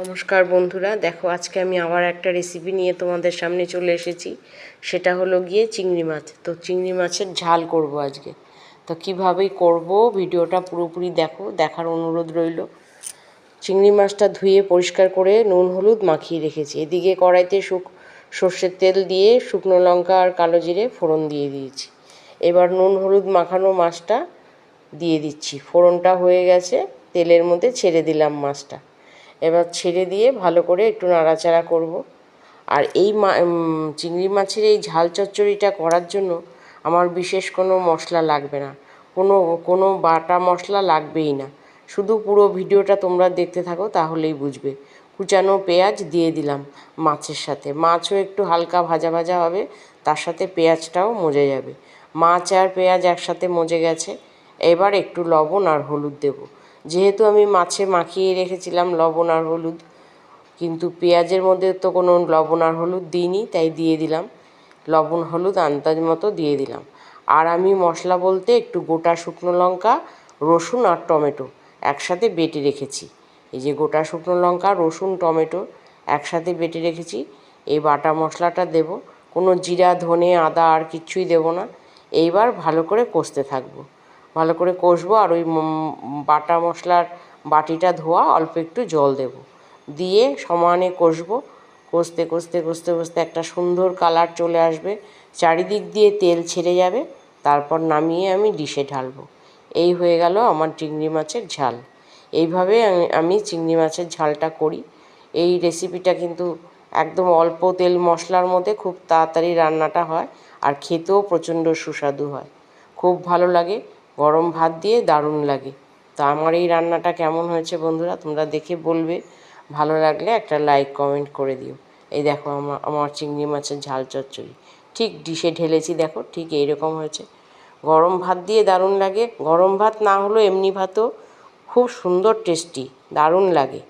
নমস্কার বন্ধুরা, দেখো আজকে আমি আবার একটা রেসিপি নিয়ে তোমাদের সামনে চলে এসেছি। সেটা হলো গিয়ে চিংড়ি মাছ। তো চিংড়ি মাছের ঝাল করব আজকে। তো কীভাবে করব ভিডিওটা পুরোপুরি দেখো, দেখার অনুরোধ রইল। চিংড়ি মাছটা ধুয়ে পরিষ্কার করে নুন, হলুদ মাখিয়ে রেখেছি। এদিকে কড়াইতে শুক সর্ষের তেল দিয়ে শুকনো লঙ্কা আর কালো জিরে ফোড়ন দিয়ে দিয়েছি। এবার নুন, হলুদ মাখানো মাছটা দিয়ে দিচ্ছি। ফোড়নটা হয়ে গেছে, তেলের মধ্যে ছেড়ে দিলাম মাছটা। এবার ছেড়ে দিয়ে ভালো করে একটু নাড়াচাড়া করব। আর এই চিংড়ি মাছের এই ঝাল চচ্চড়িটা করার জন্য আমার বিশেষ কোনো মশলা লাগবে না। কোনো কোনো বাটা মশলা লাগবেই না। শুধু পুরো ভিডিওটা তোমরা দেখতে থাকো, তাহলেই বুঝবে। কুচানো পেঁয়াজ দিয়ে দিলাম মাছের সাথে। মাছও একটু হালকা ভাজা ভাজা হবে, তার সাথে পেঁয়াজটাও মজে যাবে। মাছ আর পেঁয়াজ একসাথে মজে গেছে। এবার একটু লবণ আর হলুদ দেবো। যেহেতু আমি মাছে মাখিয়ে রেখেছিলাম লবণ আর হলুদ, কিন্তু পেঁয়াজের মধ্যে তো কোনো লবণ আর হলুদ দিইনি, তাই দিয়ে দিলাম। লবণ, হলুদ, আন্দাজ মতো দিয়ে দিলাম। আর আমি মশলা বলতে একটু গোটা শুকনো লঙ্কা, রসুন আর টমেটো একসাথে বেটে রেখেছি। এই যে গোটা শুকনো লঙ্কা, রসুন, টমেটো একসাথে বেটে রেখেছি। এই বাটা মশলাটা দেব। কোনো জিরা, ধনে, আদা আর কিচ্ছুই দেব না। এইবার ভালো করে কষতে থাকব। ভালো করে কষবো আর ওই বাটা মশলার বাটিটা ধোয়া, অল্প একটু জল দেব। দিয়ে সমানে কষবো। কষতে কষতে কষতে কষতে একটা সুন্দর কালার চলে আসবে। চারিদিক দিয়ে তেল ছেড়ে যাবে। তারপর নামিয়ে আমি ডিশে ঢালবো। এই হয়ে গেল আমার চিংড়ি মাছের ঝাল। এইভাবে আমি চিংড়ি মাছের ঝালটা করি। এই রেসিপিটা কিন্তু একদম অল্প তেল মশলার মধ্যে খুব তাড়াতাড়ি রান্নাটা হয় আর খেতেও প্রচণ্ড সুস্বাদু হয়। খুব ভালো লাগে। গরম ভাত দিয়ে দারুণ লাগে। তো আমার এই রান্নাটা কেমন হয়েছে বন্ধুরা তোমরা দেখে বলবে। ভালো লাগলে একটা লাইক কমেন্ট করে দিও। এই দেখো আমার আমার চিংড়ি মাছের ঝাল চচ্চড়ি। ঠিক ডিশে ঢেলেছি দেখো, ঠিক এইরকম হয়েছে। গরম ভাত দিয়ে দারুণ লাগে। গরম ভাত না হলেও এমনি ভাতও খুব সুন্দর টেস্টি দারুণ লাগে।